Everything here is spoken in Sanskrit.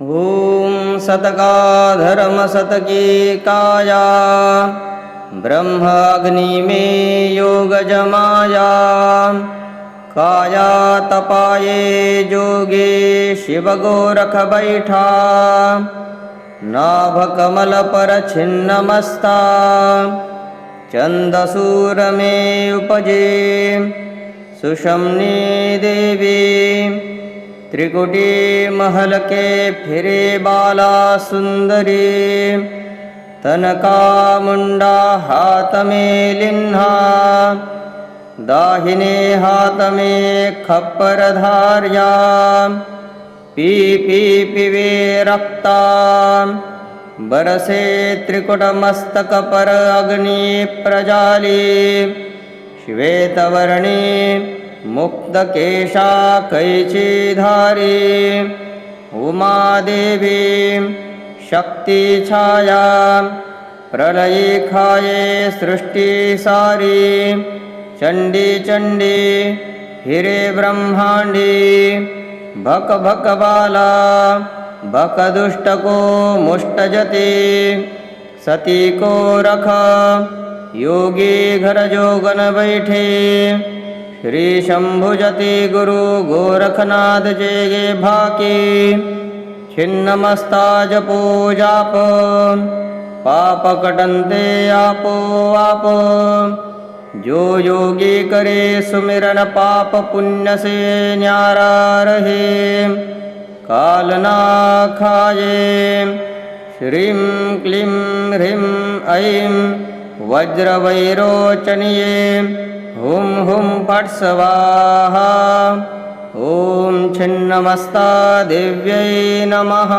ॐ सतकाधर्मसतकी काया ब्रह्माग्निमे योगजमाया काया तपाये जोगे शिवगोरखबैठा नाभकमलपरछिन्नमस्ता चन्दसूरमे उपजे सुषम्नी देवी त्रिकुटी महल फिरे बाला सुंदरी तनका मुंडा हाथ में लिन्हा दाहिने हाथ में खप्पर धार्या पी पी पिवे रक्ता। बरसे त्रिकुट मस्तक पर अग्नि प्रजाली। श्वेतवर्णी मुक्तकेशा कैचीधारी उमादेवी शक्तिछाया प्रलये खाये सृष्टिसारी। चण्डी चण्डी हिरे ब्रह्माण्डी भक भक बाला भक सती को रख योगी घर जोगन बैठे श्री शंभुजति गुरु गोरखनाथ जेगे भाकी। छिन्नमस्ता जपो जाप पाप कटन्ते आपो आप। जो योगी करे सुमिरन पाप पुण्य से न्यारा रहे काल ना खाये श्रीं क्लीं ह्रीं ऐं वज्रवैरोचनीये। हुं हुं फट् स्वाहा ॐ छिन्नमस्ता देव्यै नमः